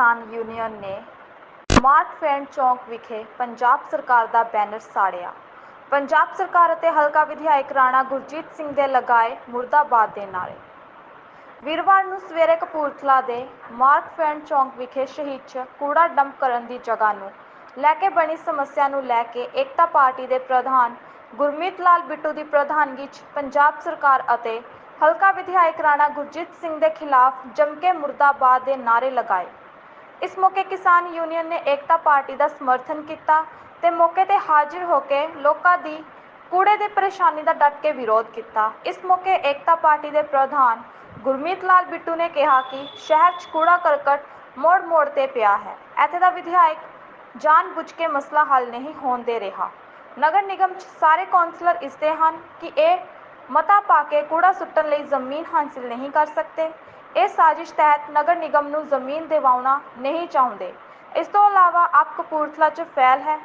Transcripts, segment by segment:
ਕਿਸਾਨ ਯੂਨੀਅਨ ਨੇ mark fan ਚੌਂਕ ਵਿਖੇ ਪੰਜਾਬ ਸਰਕਾਰ ਦਾ ਬੈਨਰ ਸਾੜਿਆ। ਪੰਜਾਬ ਸਰਕਾਰ ਅਤੇ ਹਲਕਾ ਵਿਧਾਇਕ ਰਾਣਾ ਗੁਰਜੀਤ ਸਿੰਘ ਦੇ ਲਗਾਏ ਮੁਰਦਾਬਾਦ ਦੇ ਨਾਰੇ ਵੀਰਵਾਰ ਨੂੰ ਸਵੇਰੇ ਕਪੂਰਥਲਾ ਦੇ ਮਾਰਕਫੈਂਡ ਫੈਨ ਚੌਂਕ ਵਿਖੇ ਸ਼ਹੀਦ 'ਚ ਕੂੜਾ ਡੰਪ ਕਰਨ ਦੀ ਜਗ੍ਹਾ ਨੂੰ ਲੈ ਕੇ ਬਣੀ ਸਮੱਸਿਆ ਨੂੰ ਲੈ ਕੇ ਏਕਤਾ ਪਾਰਟੀ ਦੇ ਪ੍ਰਧਾਨ ਗੁਰਮੀਤ ਲਾਲ ਬਿੱਟੂ ਦੀ ਪ੍ਰਧਾਨਗੀ 'ਚ ਪੰਜਾਬ ਸਰਕਾਰ ਅਤੇ ਹਲਕਾ ਵਿਧਾਇਕ ਰਾਣਾ ਗੁਰਜੀਤ ਸਿੰਘ ਦੇ ਖਿਲਾਫ ਜਮਕੇ ਮੁਰਦਾਬਾਦ ਦੇ ਨਾਰੇ ਲਗਾਏ। ਇਸ ਮੌਕੇ ਕਿਸਾਨ ਯੂਨੀਅਨ ਨੇ ਏਕਤਾ ਪਾਰਟੀ ਦਾ ਸਮਰਥਨ ਕੀਤਾ ਤੇ ਮੌਕੇ ਤੇ ਹਾਜ਼ਰ ਹੋ ਕੇ ਲੋਕਾਂ ਦੀ ਕੂੜੇ ਦੀ ਪਰੇਸ਼ਾਨੀ ਦਾ ਡਟ ਕੇ ਵਿਰੋਧ ਕੀਤਾ। ਇਸ ਮੌਕੇ ਏਕਤਾ ਪਾਰਟੀ ਦੇ ਪ੍ਰਧਾਨ ਗੁਰਮੀਤ ਲਾਲ ਬਿੱਟੂ ਨੇ ਕਿਹਾ ਕਿ ਸ਼ਹਿਰ 'ਚ ਕੂੜਾ ਕਰਕਟ ਮੋੜ-ਮੋੜ ਤੇ ਪਿਆ ਹੈ। ਇੱਥੇ ਦਾ ਵਿਧਾਇਕ ਜਾਣ-ਬੁੱਝ ਕੇ ਮਸਲਾ ਹੱਲ ਨਹੀਂ ਹੋਣ ਦੇ ਰਿਹਾ। ਨਗਰ ਨਿਗਮ 'ਚ ਸਾਰੇ ਕੌਂਸਲਰ ਇਸਦੇ ਹਨ ਕਿ ਇਹ ਮਤਾ ਪਾ ਕੇ ਕੂੜਾ ਸੁੱਟਣ ਲਈ ਜ਼ਮੀਨ ਹਾਸਲ ਨਹੀਂ ਕਰ ਸਕਦੇ। ਇਹ ਸਾਜ਼ਿਸ਼ ਤਹਿਤ ਨਗਰ ਨਿਗਮ ਨੂੰ ਜ਼ਮੀਨ ਦਿਵਾਉਣਾ ਨਹੀਂ ਚਾਹੁੰਦੇ। ਇਸ ਤੋਂ ਇਲਾਵਾ ਆਪ ਕਪੂਰਥਲਾ 'ਚ ਫੈਲ ਹੈ।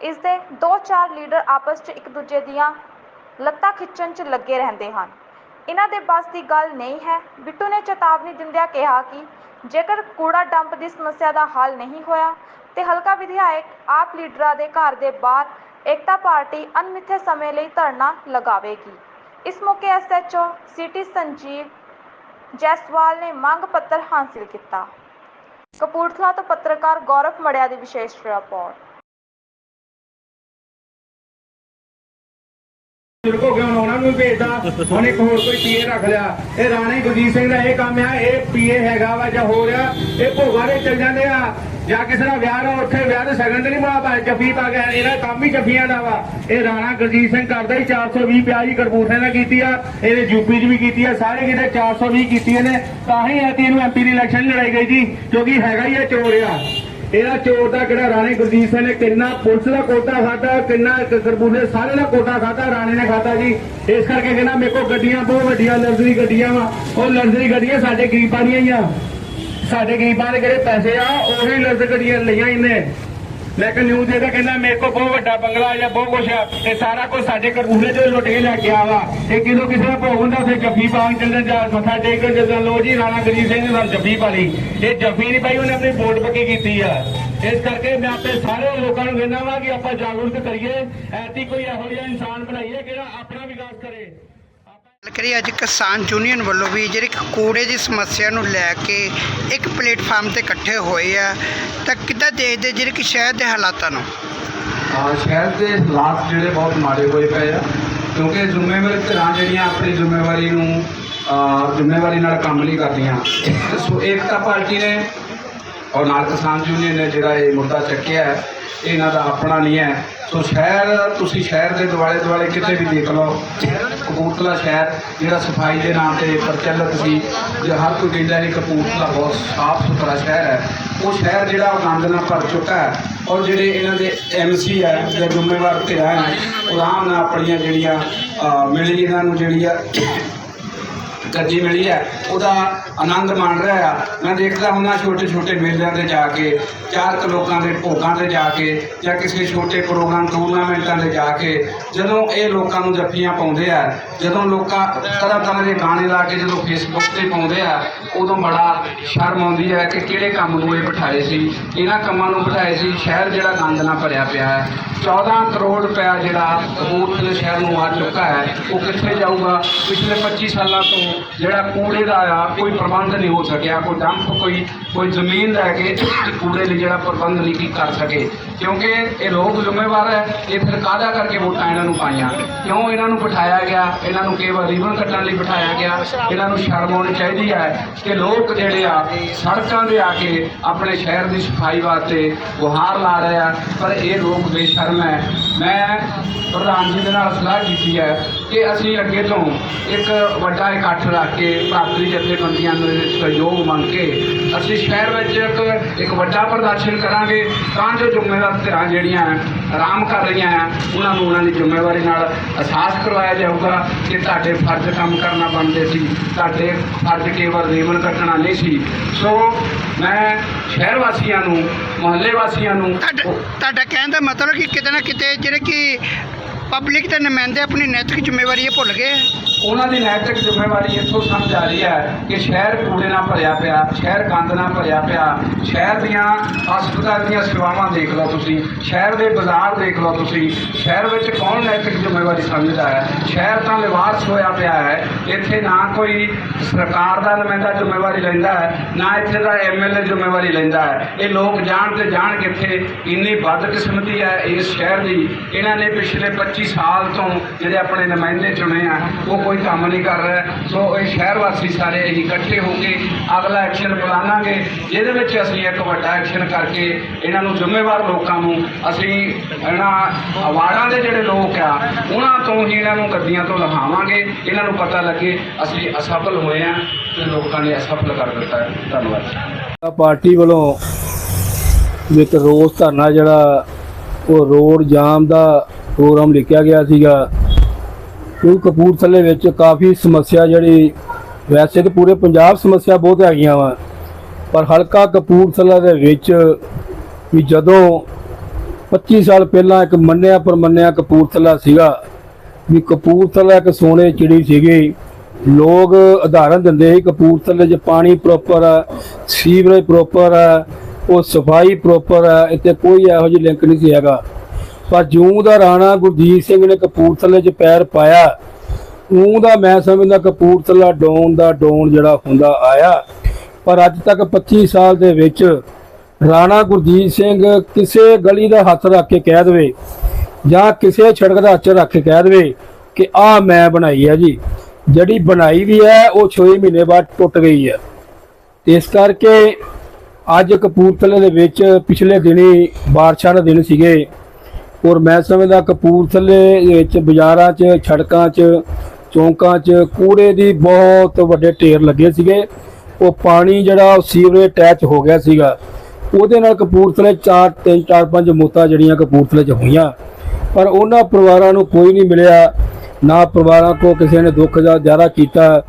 ਇਸ ਦੇ ਦੋ ਚਾਰ ਲੀਡਰ ਆਪਸ 'ਚ ਇੱਕ ਦੂਜੇ ਦੀਆਂ ਲੱਤਾਂ ਖਿੱਚਣ 'ਚ ਲੱਗੇ ਰਹਿੰਦੇ ਹਨ। ਇਹਨਾਂ ਦੇ ਬਸ ਦੀ ਗੱਲ ਨਹੀਂ ਹੈ। ਬਿੱਟੂ ਨੇ ਚੇਤਾਵਨੀ ਦਿੰਦਿਆਂ ਕਿਹਾ ਕਿ ਜੇਕਰ ਕੂੜਾ ਡੰਪ ਦੀ ਸਮੱਸਿਆ ਦਾ ਹੱਲ ਨਹੀਂ ਹੋਇਆ ਤੇ ਹਲਕਾ ਵਿਧਾਇਕ, ਆਪ ਲੀਡਰਾਂ ਦੇ ਘਰ ਦੇ ਬਾਹਰ ਏਕਤਾ ਪਾਰਟੀ ਅਣਮਿੱਥੇ ਸਮੇਂ ਲਈ ਧਰਨਾ ਲਗਾਵੇਗੀ। ਇਸ ਮੌਕੇ ਐਸਐਚਓ ਸਿਟੀ ਸੰਜੀਵ ਜੈਸਵਾਲ ਨੇ ਮੰਗ ਪੱਤਰ ਹਾਸਲ ਕੀਤਾ। ਕਪੂਰਥਲਾ ਤੋਂ ਪੱਤਰਕਾਰ ਗੌਰਵ ਮੜਿਆ ਦੀ ਵਿਸ਼ੇਸ਼ ਰਿਪੋਰਟ। ਬਜ਼ੁਰਗ ਗਿਆ ਉਹਨਾਂ ਨੂੰ ਭੇਜਦਾ। ਹੁਣ ਇੱਕ ਹੋਰ ਕੋਈ ਪੀਏ ਰੱਖ ਲਿਆ। ਇਹ ਰਾਣੇ ਗੁਰਜੀਤ ਸਿੰਘ ਦਾ ਇਹ ਕੰਮ ਆ। ਇਹ ਪੀਏ ਹੈਗਾ ਵਾ ਜਾਂ ਹੋਰ ਆ। ਇਹ ਭੋਗਾ ਦੇ ਚੱਲ ਜਾਂਦੇ ਆ। ਜਾਂ ਕਿਸੇ ਦਾ ਵਿਆਹ ਆ ਉੱਥੇ ਵਿਆਹ ਦੇ ਸਗਨ ਤੇ ਨਹੀਂ ਬਣਾ ਪਾਏ ਜੱਫੀ ਪਾ ਗਿਆ ਇਹਦਾ ਕੰਮ ਹੀ ਜੱਫੀਆਂ ਦਾ ਵਾ। ਇਹ ਰਾਣਾ ਗੁਰਜੀਤ ਸਿੰਘ ਕਰਦਾ ਹੀ 420 ਪਿਆਜੀ ਕਰਪੂਰਥੇ ਨੇ ਕੀਤੀ ਆ, ਇਹਦੇ ਯੂਪੀ 'ਚ ਵੀ ਕੀਤੀ ਆ, ਸਾਰੇ ਕਿਤੇ 420 ਕੀਤੀਆਂ ਨੇ, ਤਾਂ ਹੀ ਐਤੀ ਇਹਨੂੰ ਐਮਪੀ ਦੀ ਇਲੈਕਸ਼ਨ ਲੜਾਈ ਗਈ ਜੀ ਕਿਉਂਕਿ ਹੈਗਾ ਹੀ ਇਹ ਚੋਰ ਆ। ਇਹਦਾ ਚੋਰ ਦਾ ਕਿਹੜਾ ਰਾਣੇ ਗੁਰਜੀਤ ਸਿੰਘ ਨੇ ਕਿੰਨਾ ਪੁਲਿਸ ਦਾ ਕੋਟਾ ਖਾਦਾ ਕਿੰਨਾ ਕਰਬੂਲੇ ਸਾਰੇ ਦਾ ਕੋਟਾ ਖਾਦਾ ਰਾਣੇ ਨੇ ਖਾਦਾ ਜੀ। ਇਸ ਕਰਕੇ ਕਹਿੰਦਾ ਮੇਰੇ ਕੋਲ ਗੱਡੀਆਂ, ਬਹੁਤ ਵੱਡੀਆਂ ਲਗਜ਼ਰੀ ਗੱਡੀਆਂ ਵਾ। ਉਹ ਲਗਜ਼ਰੀ ਗੱਡੀਆਂ ਸਾਡੇ ਗਰੀਬਾਂ ਦੀਆਂ ਹੀ ਆ। ਸਾਡੇ ਗਰੀਬਾਂ ਦੇ ਜਿਹੜੇ ਪੈਸੇ ਆ, ਉਹੀ ਲਗਜ਼ਰੀ ਲਈਆਂ ਇਹਨੇ। ਲੇਕਿਨ ਨਿਊਜ਼ ਇਹਦਾ ਕਹਿੰਦਾ, ਮੇਰੇ ਕੋਲ ਬਹੁਤ ਵੱਡਾ ਬੰਗਲਾ ਜਾਂ ਬਹੁਤ ਕੁਛ ਆ, ਇਹ ਸਾਰਾ ਕੁਝ ਸਾਡੇ ਕਰਬੂਲੇ ਚੋਂ ਲੁੱਟ ਕੇ ਲੈ ਕੇ ਵਾ। ਇਹ ਕਿਦੋਂ ਕਿਸੇ ਦਾ ਭੋਗ ਹੁੰਦਾ? ਉੱਥੇ ਜੱਫੀ ਪਾਉਣ ਚੱਲਣ ਜਾ ਮੱਥਾ ਟੇਕ ਕੇ ਚੱਲਣ ਲੋ ਜੀ, ਰਾਣਾ ਗਰੀਬ ਸਿੰਘ ਨੇ ਸਾਨੂੰ ਜੱਫੀ ਪਾ ਲਈ। ਇਹ ਜੱਫੀ ਨਹੀਂ ਪਾਈ ਉਹਨੇ ਆਪਣੀ ਵੋਟ ਪੱਕੀ ਕੀਤੀ ਆ। ਇਸ ਕਰਕੇ ਮੈਂ ਆਪਣੇ ਸਾਰੇ ਲੋਕਾਂ ਨੂੰ ਕਹਿੰਦਾ ਵਾ ਕਿ ਆਪਾਂ ਜਾਗਰੂਕ ਕਰੀਏ ਐਤੀ ਕੋਈ ਇਹੋ ਜਿਹਾ ਇਨਸਾਨ ਬਣਾਈਏ ਜਿਹੜਾ ਆਪਣਾ ਵਿਕਾਸ ਕਰੇ। ਗੱਲ ਅੱਜ ਕਿਸਾਨ ਯੂਨੀਅਨ ਵੱਲੋਂ ਵੀ ਜਿਹੜੀ ਕੂੜੇ ਦੀ ਸਮੱਸਿਆ ਨੂੰ ਲੈ ਕੇ ਇੱਕ ਪਲੇਟਫਾਰਮ ਤੇ ਇਕੱਠੇ ਹੋਏ ਆ, ਤਾਂ ਕਿੱਦਾਂ ਦੇਖਦੇ ਜਿਹੜੇ ਕਿ ਸ਼ਹਿਰ ਦੇ ਹਾਲਾਤਾਂ ਨੂੰ? ਸ਼ਹਿਰ ਦੇ ਹਾਲਾਤ ਜਿਹੜੇ ਬਹੁਤ ਮਾੜੇ ਹੋਏ ਪਏ ਆ, ਕਿਉਂਕਿ ਜ਼ਿੰਮੇਵਾਰੀ ਧਿਰਾਂ ਜਿਹੜੀਆਂ ਆਪਣੀ ਜ਼ਿੰਮੇਵਾਰੀ ਨੂੰ ਜ਼ਿੰਮੇਵਾਰੀ ਨਾਲ ਕੰਮ ਨਹੀਂ ਕਰਦੀਆਂ। ਸੋ ਏਕਤਾ ਪਾਰਟੀ ਨੇ ਔਰ ਨਾਲ ਕਿਸਾਨ ਯੂਨੀਅਨ ਨੇ ਜਿਹੜਾ ਇਹ ਮੁੱਦਾ ਚੱਕਿਆ ਹੈ ਇਹਨਾਂ ਦਾ ਆਪਣਾ ਨਹੀਂ ਹੈ। ਸੋ ਸ਼ਹਿਰ, ਤੁਸੀਂ ਸ਼ਹਿਰ ਦੇ ਦੁਆਲੇ ਦੁਆਲੇ ਕਿਤੇ ਵੀ ਦੇਖ ਲਓ। ਕਪੂਰਥਲਾ ਸ਼ਹਿਰ, ਜਿਹੜਾ ਸਫ਼ਾਈ ਦੇ ਨਾਮ ਤੇ ਪ੍ਰਚਲਿਤ ਸੀ, ਜੇ ਹਰ ਕੋਈ ਕਹਿੰਦਾ ਹੈ ਕਿ ਕਪੂਰਥਲਾ ਬਹੁਤ ਸਾਫ਼ ਸੁਥਰਾ ਸ਼ਹਿਰ ਹੈ। ਉਹ ਸ਼ਹਿਰ ਜਿਹੜਾ ਉਹ ਗੰਦ ਨਾਲ ਭਰ ਚੁੱਕਾ ਹੈ। ਔਰ ਜਿਹੜੇ ਇਹਨਾਂ ਦੇ ਐਮਸੀ ਹੈ, ਜਾਂ ਜ਼ਿੰਮੇਵਾਰ ਧਿਰਾਂ ਹੈ, ਉਹ ਆਰਾਮ ਨਾਲ ਆਪਣੀਆਂ ਜਿਹੜੀਆਂ ਮਿਲੀ ਇਹਨਾਂ ਨੂੰ ਜਿਹੜੀ ਆ, ਗੱਡੀ ਮਿਲੀ ਹੈ, ਉਹਦਾ ਆਨੰਦ ਮਾਣ ਰਿਹਾ ਆ। ਮੈਂ ਦੇਖਦਾ ਹੁੰਦਾ ਛੋਟੇ ਛੋਟੇ ਮੇਲਿਆਂ ਤੇ ਜਾ ਕੇ, ਚਾਰ ਕੁ ਲੋਕਾਂ ਦੇ ਭੋਗਾਂ ਤੇ ਜਾ ਕੇ ਜਾਂ ਕਿਸੇ ਛੋਟੇ ਪ੍ਰੋਗਰਾਮ ਟੂਰਨਾਮੈਂਟਾਂ ਤੇ ਜਾ ਕੇ, ਜਦੋਂ ਇਹ ਲੋਕਾਂ ਨੂੰ ਜੱਫੀਆਂ ਪਾਉਂਦੇ ਆ, ਜਦੋਂ ਲੋਕਾਂ ਤਰ੍ਹਾਂ ਤਰ੍ਹਾਂ ਦੇ ਗਾਣੇ ਲਾ ਕੇ ਜਦੋਂ ਫੇਸਬੁੱਕ ਤੇ ਪਾਉਂਦੇ ਆ, ਉਦੋਂ ਬੜਾ ਸ਼ਰਮ ਆਉਂਦੀ ਹੈ ਕਿ ਕਿਹੜੇ ਕੰਮ ਨੂੰ ਇਹ ਬਿਠਾਏ ਸੀ, ਇਹਨਾਂ ਕੰਮਾਂ ਨੂੰ ਬਿਠਾਏ ਸੀ, ਸ਼ਹਿਰ ਜਿਹੜਾ ਗੰਦ ਨਾਲ ਭਰਿਆ ਪਿਆ ਹੈ। 14 ਕਰੋੜ ਰੁਪਇਆ ਜਿਹੜਾ ਕਪੂਰਥਲੇ ਸ਼ਹਿਰ ਨੂੰ ਆ ਚੁੱਕਾ ਹੈ, ਉਹ ਕਿੱਥੇ ਜਾਊਗਾ? ਪਿਛਲੇ 25 ਸਾਲਾਂ ਤੋਂ ਜਿਹੜਾ ਕੂੜੇ ਦਾ ਆ, ਕੋਈ ਪ੍ਰਬੰਧ ਨਹੀਂ ਹੋ ਸਕਿਆ, ਕੋਈ ਡੰਪ ਕੋਈ ਕੋਈ ਜ਼ਮੀਨ ਲੈ ਕੇ ਕੂੜੇ ਲਈ ਜਿਹੜਾ ਪ੍ਰਬੰਧ ਨਹੀਂ ਕੀ ਕਰ ਸਕੇ। ਕਿਉਂਕਿ ਇਹ ਲੋਕ ਜ਼ਿੰਮੇਵਾਰ ਹੈ, ਇਹ ਫਿਰ ਕਾਹਦਾ ਕਰਕੇ ਵੋਟਾਂ ਇਹਨਾਂ ਨੂੰ ਪਾਈਆਂ? ਕਿਉਂ ਇਹਨਾਂ ਨੂੰ ਬਿਠਾਇਆ ਗਿਆ? ਇਹਨਾਂ ਨੂੰ ਕੇਵਲ ਰੀਬਨ ਕੱਟਣ ਲਈ ਬਿਠਾਇਆ ਗਿਆ। ਇਹਨਾਂ ਨੂੰ ਸ਼ਰਮ ਆਉਣੀ ਚਾਹੀਦੀ ਹੈ ਕਿ ਲੋਕ ਜਿਹੜੇ ਆ, ਸੜਕਾਂ ਦੇ ਆ ਕੇ ਆਪਣੇ ਸ਼ਹਿਰ ਦੀ ਸਫ਼ਾਈ ਵਾਸਤੇ ਗੁਹਾਰ ਲਾ ਰਹੇ ਆ। ਪਰ ਇਹ ਲੋਕ ਬੇਸ਼ਰਮ ਹੈ। ਮੈਂ ਪ੍ਰਧਾਨ ਜੀ ਦੇ ਨਾਲ ਸਲਾਹ ਕੀਤੀ ਹੈ ਕਿ ਅਸੀਂ ਅੱਗੇ ਤੋਂ ਇੱਕ ਵੱਡਾ ਇਕੱਠ ਰੱਖ ਕੇ ਭਾਰਤੀ ਜਥੇਬੰਦੀਆਂ ਨੂੰ ਸਹਿਯੋਗ ਮੰਗ ਕੇ ਅਸੀਂ ਸ਼ਹਿਰ ਵਿੱਚ ਇੱਕ ਇੱਕ ਵੱਡਾ ਪ੍ਰਦਰਸ਼ਨ ਕਰਾਂਗੇ ਤਾਂ ਜੋ ਜ਼ਿੰਮੇਵਾਰ ਧਿਰਾਂ ਜਿਹੜੀਆਂ ਹੈ, ਆਰਾਮ ਕਰ ਰਹੀਆਂ ਆ ਉਹਨਾਂ ਨੂੰ ਉਹਨਾਂ ਦੀ ਜ਼ਿੰਮੇਵਾਰੀ ਨਾਲ ਅਹਿਸਾਸ ਕਰਵਾਇਆ ਜਾਊਗਾ ਕਿ ਤੁਹਾਡੇ ਫਰਜ਼ ਕੰਮ ਕਰਨਾ ਬਣਦੇ ਸੀ ਤੁਹਾਡੇ ਫਰਜ਼ ਕੇਵਲ ਰੀਵਨ ਕੱਟਣਾ ਨਹੀਂ ਸੀ। ਸੋ ਮੈਂ ਸ਼ਹਿਰ ਵਾਸੀਆਂ ਨੂੰ ਮੁਹੱਲੇ ਵਾਸੀਆਂ ਨੂੰ ਤੁਹਾਡਾ ਕਹਿਣ ਦਾ ਮਤਲਬ ਕਿ ਕਿਤੇ ਨਾ ਕਿਤੇ ਜਿਹੜੇ ਕਿ ਪਬਲਿਕ ਦੇ ਨੁਮਾਇੰਦੇ ਆਪਣੀ ਨੈਤਿਕ ਜ਼ਿੰਮੇਵਾਰੀ ਇਹ ਭੁੱਲ ਗਏ। ਉਹਨਾਂ ਦੀ ਨੈਤਿਕ ਜ਼ਿੰਮੇਵਾਰੀ ਇੱਥੋਂ ਸਮਝ ਆ ਰਹੀ ਹੈ ਕਿ ਸ਼ਹਿਰ ਕੂੜੇ ਨਾਲ ਭਰਿਆ ਪਿਆ, ਸ਼ਹਿਰ ਗੰਦ ਨਾਲ ਭਰਿਆ ਪਿਆ, ਸ਼ਹਿਰ ਦੀਆਂ ਹਸਪਤਾਲ ਦੀਆਂ ਸੇਵਾਵਾਂ ਦੇਖ ਲਓ ਤੁਸੀਂ, ਸ਼ਹਿਰ ਦੇ ਬਾਜ਼ਾਰ ਦੇਖ ਲਓ ਤੁਸੀਂ, ਸ਼ਹਿਰ ਵਿੱਚ ਕੌਣ ਨੈਤਿਕ ਜ਼ਿੰਮੇਵਾਰੀ ਸਮਝਦਾ ਹੈ? ਸ਼ਹਿਰ ਤਾਂ ਲਿਵਾਰਸ ਹੋਇਆ ਪਿਆ ਹੈ, ਇੱਥੇ ਨਾ ਕੋਈ ਸਰਕਾਰ ਦਾ ਨੁਮਾਇੰਦਾ ਜ਼ਿੰਮੇਵਾਰੀ ਲੈਂਦਾ ਹੈ, ਨਾ ਇੱਥੇ ਦਾ ਐਮਐਲਏ ਜ਼ਿੰਮੇਵਾਰੀ ਲੈਂਦਾ ਹੈ। ਇਹ ਲੋਕ ਜਾਣ ਤੇ ਜਾਣ ਕਿੱਥੇ, ਇੰਨੀ ਬਦਕਿਸਮਤੀ ਹੈ ਇਸ ਸ਼ਹਿਰ ਦੀ। ਇਹਨਾਂ ਨੇ ਪਿਛਲੇ 25 ਸਾਲ ਤੋਂ ਜਿਹੜੇ ਆਪਣੇ ਨੁਮਾਇੰਦੇ ਚੁਣੇ ਆ, ਉਹ ਕੋਈ ਕੰਮ ਨਹੀਂ ਕਰ ਰਿਹਾ। ਸੋ ਇਹ ਸ਼ਹਿਰ ਵਾਸੀ ਸਾਰੇ ਅਸੀਂ ਇਕੱਠੇ ਹੋ ਕੇ ਅਗਲਾ ਐਕਸ਼ਨ ਪਲਾਨਾਂਗੇ ਜਿਹਦੇ ਵਿੱਚ ਅਸੀਂ ਇੱਕ ਵੱਡਾ ਐਕਸ਼ਨ ਕਰਕੇ ਇਹਨਾਂ ਨੂੰ ਜ਼ਿੰਮੇਵਾਰ ਲੋਕਾਂ ਨੂੰ ਅਸੀਂ ਇਹਨਾਂ ਅਵਾਰਡਾਂ ਦੇ ਜਿਹੜੇ ਲੋਕ ਆ, ਉਹਨਾਂ ਤੋਂ ਹੀ ਇਹਨਾਂ ਨੂੰ ਗੱਦੀਆਂ ਤੋਂ ਲਹਾਵਾਂਗੇ ਇਹਨਾਂ ਨੂੰ ਪਤਾ ਲੱਗੇ ਅਸੀਂ ਅਸਫਲ ਹੋਏ ਆ ਤੇ ਲੋਕਾਂ ਨੇ ਅਸਫਲ ਕਰ ਦਿੱਤਾ ਹੈ। ਧੰਨਵਾਦ। ਪਾਰਟੀ ਵੱਲੋਂ ਇੱਕ ਰੋਸ ਧਰਨਾ ਜਿਹੜਾ ਉਹ ਰੋਡ ਜਾਮ ਦਾ ਪ੍ਰੋਗਰਾਮ ਲਿਖਿਆ ਗਿਆ ਸੀਗਾ। ਕਿਉਂਕਿ ਕਪੂਰਥਲੇ ਵਿੱਚ ਕਾਫੀ ਸਮੱਸਿਆ ਜਿਹੜੀ, ਵੈਸੇ ਤਾਂ ਪੂਰੇ ਪੰਜਾਬ ਸਮੱਸਿਆ ਬਹੁਤ ਹੈਗੀਆਂ ਵਾ, ਪਰ ਹਲਕਾ ਕਪੂਰਥਲਾ ਦੇ ਵਿੱਚ ਵੀ ਜਦੋਂ 25 ਸਾਲ ਪਹਿਲਾਂ ਇੱਕ ਮੰਨਿਆ ਪਰਮੰਨਿਆ ਕਪੂਰਥਲਾ ਸੀਗਾ, ਵੀ ਕਪੂਰਥਲਾ ਇੱਕ ਸੋਨੇ ਚਿੜੀ ਸੀਗੀ, ਲੋਕ ਉਦਾਹਰਨ ਦਿੰਦੇ ਸੀ ਕਪੂਰਥਲੇ 'ਚ ਪਾਣੀ ਪ੍ਰੋਪਰ ਆ ਸੀਵਰੇਜ ਪ੍ਰੋਪਰ ਆ, ਉਹ ਸਫ਼ਾਈ ਪ੍ਰੋਪਰ ਆ, ਇੱਥੇ ਕੋਈ ਇਹੋ ਜਿਹੀ ਲਿੰਕ ਨਹੀਂ ਸੀ ਹੈਗਾ। ਪਰ ਜੂੰ ਦਾ ਰਾਣਾ ਗੁਰਜੀਤ ਸਿੰਘ ਨੇ ਕਪੂਰਥਲੇ 'ਚ ਪੈਰ ਪਾਇਆ ਉਹ ਦਾ ਮੈਂ ਸਮਝਦਾ ਕਪੂਰਥਲਾ ਡੋਨ ਦਾ ਡੋਨ ਜਿਹੜਾ ਹੁੰਦਾ ਆਇਆ। ਪਰ ਅੱਜ ਤੱਕ 25 ਸਾਲ ਦੇ ਵਿੱਚ ਰਾਣਾ ਗੁਰਜੀਤ ਸਿੰਘ ਕਿਸੇ ਗਲੀ ਦਾ ਹੱਥ ਰੱਖ ਕੇ ਕਹਿ ਦੇਵੇ ਜਾਂ ਕਿਸੇ ਸੜਕ ਦਾ ਹੱਥ ਰੱਖ ਕੇ ਕਹਿ ਦੇਵੇ ਕਿ ਆਹ ਮੈਂ ਬਣਾਈ ਹੈ ਜੀ। ਜਿਹੜੀ ਬਣਾਈ ਵੀ ਹੈ, ਉਹ 6 ਮਹੀਨੇ ਬਾਅਦ ਟੁੱਟ ਗਈ ਹੈ। ਇਸ ਕਰਕੇ ਅੱਜ ਕਪੂਰਥਲੇ ਦੇ ਵਿੱਚ ਪਿਛਲੇ ਦਿਨੀ ਬਾਰਿਸ਼ਾਂ ਦੇ ਦਿਨ ਸੀਗੇ। ਔਰ ਮੈਂ ਸਮਝਦਾ ਕਪੂਰਥਲੇ ਦੇ ਵਿੱਚ ਬਾਜ਼ਾਰਾਂ 'ਚ, ਸੜਕਾਂ 'ਚ, ਚੌਂਕਾਂ 'ਚ ਕੂੜੇ ਦੀ ਬਹੁਤ ਵੱਡੇ ਢੇਰ ਲੱਗੇ ਸੀਗੇ। ਉਹ ਪਾਣੀ ਜਿਹੜਾ ਉਹ ਸੀਵਰੇਜ ਅਟੈਚ ਹੋ ਗਿਆ ਸੀਗਾ। ਉਹਦੇ ਨਾਲ ਕਪੂਰਥਲੇ 4 3 4 5 ਮੌਤਾਂ ਜਿਹੜੀਆਂ ਕਪੂਰਥਲੇ 'ਚ ਹੋਈਆਂ। ਪਰ ਉਹਨਾਂ ਪਰਿਵਾਰਾਂ ਨੂੰ ਕੋਈ ਨਹੀਂ ਮਿਲਿਆ। ਨਾ ਪਰਿਵਾਰਾਂ ਕੋ ਕਿਸੇ ਨੇ ਦੁੱਖ ਦਾ ਜ਼ਿਆਦਾ ਕੀਤਾ।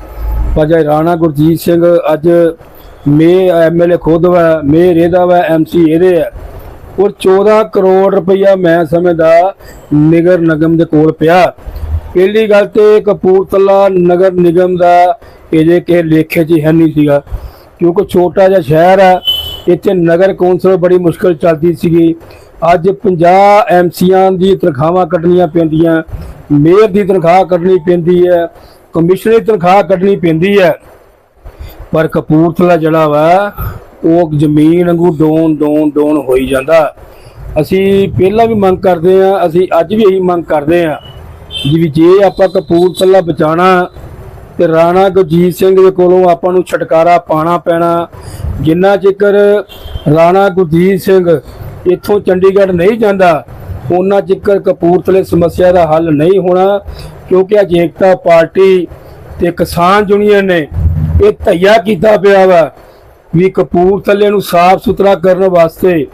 ਪਰ ਜੇ ਰਾਣਾ ਗੁਰਜੀਤ ਸਿੰਘ ਅੱਜ ਮੇ ਐਮਐਲਏ ਖੁਦ ਵਾ, ਮੇ ਇਹਦਾ ਵਾ ਐਮਸੀ ਇਹਦੇ ਆ ਔਰ 14 ਕਰੋੜ ਰੁਪਈਆ ਮੈਂ ਸਮਝਦਾ ਨਗਰ ਨਿਗਮ ਦੇ ਕੋਲ ਪਿਆ। ਪਹਿਲੀ ਗੱਲ ਤੇ ਕਪੂਰਥਲਾ ਨਗਰ ਨਿਗਮ ਦਾ ਇਹਦੇ ਕਿਸੇ ਲੇਖੇ 'ਚ ਹੈ ਨਹੀਂ ਸੀਗਾ। ਕਿਉਂਕਿ ਛੋਟਾ ਜਿਹਾ ਸ਼ਹਿਰ ਆ, ਇੱਥੇ ਨਗਰ ਕੌਂਸਲ ਬੜੀ ਮੁਸ਼ਕਲ ਚੱਲਦੀ ਸੀਗੀ। ਅੱਜ 50 ਐਮਸੀਆਂ ਦੀ ਤਨਖਾਹਾਂ ਕੱਢਣੀਆਂ ਪੈਂਦੀਆਂ, ਮੇਅਰ ਦੀ ਤਨਖਾਹ ਕੱਢਣੀ ਪੈਂਦੀ ਹੈ, ਕਮਿਸ਼ਨਰ ਦੀ ਤਨਖਾਹ ਕੱਢਣੀ ਪੈਂਦੀ ਹੈ। ਪਰ ਕਪੂਰਥਲਾ ਜਿਹੜਾ ਵਾ ਉਹ ਜ਼ਮੀਨ ਵਾਂਗੂ ਡੋਨ ਡੋਨ ਡੋਨ ਹੋਈ ਜਾਂਦਾ। ਅਸੀਂ ਪਹਿਲਾਂ ਵੀ ਮੰਗ ਕਰਦੇ ਆ ਅਸੀਂ ਅੱਜ ਵੀ ਇਹੀ ਮੰਗ ਕਰਦੇ ਆ ਜਿਵੇਂ ਜੇ ਆਪਾਂ ਕਪੂਰਥਲਾ ਬਚਾਣਾ ਤੇ ਰਾਣਾ ਗੁਰਜੀਤ ਸਿੰਘ ਦੇ ਕੋਲੋਂ ਆਪਾਂ ਨੂੰ ਛਟਕਾਰਾ ਪਾਣਾ ਪੈਣਾ, ਜਿੰਨਾ ਚਿਕਰ ਰਾਣਾ ਗੁਰਜੀਤ ਸਿੰਘ ਇੱਥੋਂ ਚੰਡੀਗੜ੍ਹ ਨਹੀਂ ਜਾਂਦਾ ਉਹਨਾਂ ਚਿਕਰ ਕਪੂਰਥਲੇ ਸਮੱਸਿਆ ਦਾ ਹੱਲ ਨਹੀਂ ਹੋਣਾ, ਕਿਉਂਕਿ ਅਜੇਕਤਾ ਪਾਰਟੀ ਤੇ ਕਿਸਾਨ ਯੂਨੀਅਨ ਨੇ ਇਹ ਧਈਆ ਕੀਤਾ ਪਿਆ ਵਾ। ਵੀ ਕਪੂਰਥਲੇ ਨੂੰ ਸਾਫ਼ ਸੁਥਰਾ ਕਰਨ ਵਾਸਤੇ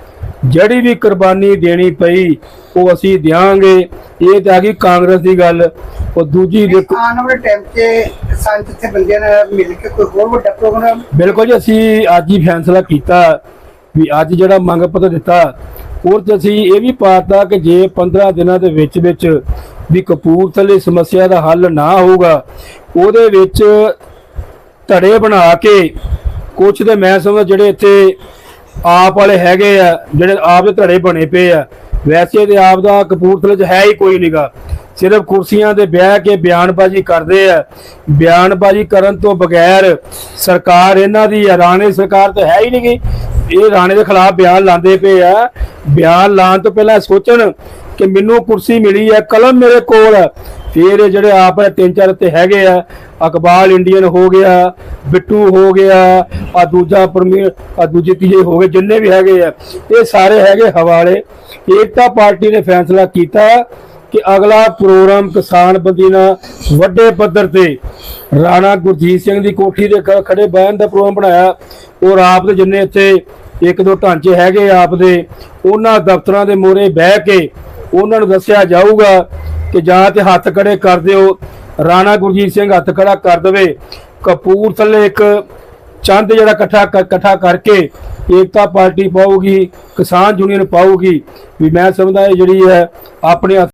ਜਿਹੜੀ ਵੀ ਕੁਰਬਾਨੀ ਦੇਣੀ ਪਈ ਉਹ ਅਸੀਂ ਦਿਆਂਗੇ। ਇਹ ਤਾਂ ਆ ਗਈ ਕਾਂਗਰਸ ਦੀ ਗੱਲ। ਉਹ ਦੂਜੀ ਦੇਖੋ ਆਉਣ ਵਾਲੇ ਟਾਈਮ 'ਚ ਕਿਸਾਨ ਜਥੇਬੰਦੀਆਂ ਨਾਲ ਮਿਲ ਕੇ ਕੋਈ ਹੋਰ ਵੱਡਾ ਪ੍ਰੋਗਰਾਮ ਬਿਲਕੁਲ ਜੀ ਅਸੀਂ ਅੱਜ ਹੀ ਫੈਸਲਾ ਕੀਤਾ ਵੀ ਅੱਜ ਜਿਹੜਾ ਮੰਗ ਪੱਤਰ ਦਿੱਤਾ ਉਹ 'ਚ ਅਸੀਂ ਇਹ ਵੀ ਪਾਤਾ ਕਿ ਜੇ 15 ਦਿਨਾਂ ਦੇ ਵਿੱਚ ਵਿੱਚ ਵੀ ਕਪੂਰਥਲੇ ਸਮੱਸਿਆ ਦਾ ਹੱਲ ਨਾ ਹੋਊਗਾ ਉਹਦੇ ਵਿੱਚ ਧੜੇ ਬਣਾ ਕੇ ਕੁਛ ਦੇ ਮੈਂ ਸਮਝਦਾ ਜਿਹੜੇ ਇੱਥੇ ਆਪ ਵਾਲੇ ਹੈਗੇ ਆ ਜਿਹੜੇ ਆਪ ਦੇ ਧੜੇ ਬਣੇ ਪਏ ਆ ਵੈਸੇ ਤੇ ਆਪ ਦਾ ਕਪੂਰਥਲੇ 'ਚ ਹੈ ਹੀ ਕੋਈ ਨਹੀਂਗਾ ਸਿਰਫ ਕੁਰਸੀਆਂ ਤੇ ਬਹਿ ਕੇ ਬਿਆਨਬਾਜ਼ੀ ਕਰਦੇ ਆ। ਬਿਆਨਬਾਜ਼ੀ ਕਰਨ ਤੋਂ ਬਗੈਰ ਸਰਕਾਰ ਇਹਨਾਂ ਦੀ ਆ, ਰਾਣੇ ਸਰਕਾਰ ਤਾਂ ਹੈ ਹੀ ਨਹੀਂਗੀ ਇਹ ਰਾਣੇ ਦੇ ਖਿਲਾਫ ਬਿਆਨ ਲਾਉਂਦੇ ਪਏ ਆ। ਬਿਆਨ ਲਾਉਣ ਤੋਂ ਪਹਿਲਾਂ ਸੋਚਣ ਕਿ ਮੈਨੂੰ ਕੁਰਸੀ ਮਿਲੀ ਹੈ ਕਲਮ ਮੇਰੇ ਕੋਲ ਫਿਰ ਇਹ ਜਿਹੜੇ ਆਪ ਹੈ ਤਿੰਨ ਚਾਰ ਤੇ ਹੈਗੇ ਆ, ਅਕਬਾਲ, ਇੰਡੀਅਨ ਹੋ ਗਿਆ, ਬਿੱਟੂ ਹੋ ਗਿਆ, ਆ ਦੂਜਾ ਪਰਮੀ, ਆ ਦੂਜੇ ਤੀਜੇ ਹੋ ਗਏ, ਜਿੰਨੇ ਵੀ ਹੈਗੇ ਆ, ਇਹ ਸਾਰੇ ਹੈਗੇ ਹਵਾਲੇ। ਏਕਤਾ ਪਾਰਟੀ ਨੇ ਫੈਸਲਾ ਕੀਤਾ ਕਿ ਅਗਲਾ ਪ੍ਰੋਗਰਾਮ ਕਿਸਾਨ ਬੰਦੀ ਨਾਲ ਵੱਡੇ ਪੱਧਰ ਤੇ ਰਾਣਾ ਗੁਰਜੀਤ ਸਿੰਘ ਦੀ ਕੋਠੀ ਦੇ ਖੜੇ ਬਹਿਣ ਦਾ ਪ੍ਰੋਗਰਾਮ ਬਣਾਇਆ। ਔਰ ਆਪ ਦੇ ਜਿੰਨੇ ਇੱਥੇ ਇੱਕ ਦੋ ਢਾਂਚੇ ਹੈਗੇ ਆਪ ਦੇ, ਉਹਨਾਂ ਦਫ਼ਤਰਾਂ ਦੇ ਮੋਰੇ ਬਹਿ ਕੇ ਉਹਨਾਂ ਨੂੰ ਦੱਸਿਆ ਜਾਊਗਾ ਕਿ ਜਾਂ ਤੇ ਹੱਥ ਖੜੇ ਕਰ ਦਿਓ। ਰਾਣਾ ਗੁਰਜੀਤ ਸਿੰਘ ਹੱਥ ਖੜਾ ਕਰ ਦੇਵੇ। ਕਪੂਰਥਲੇ ਇੱਕ ਚੰਦ ਜਿਹੜਾ ਇਕੱਠਾ ਇਕੱਠਾ ਕਰਕੇ ਏਕਤਾ ਪਾਰਟੀ ਪਾਊਗੀ, ਕਿਸਾਨ ਯੂਨੀਅਨ ਪਾਊਗੀ। ਵੀ ਮੈਂ ਸਮਝਦਾ ਇਹ ਜਿਹੜੀ ਹੈ, ਆਪਣੇ ਹੱਥ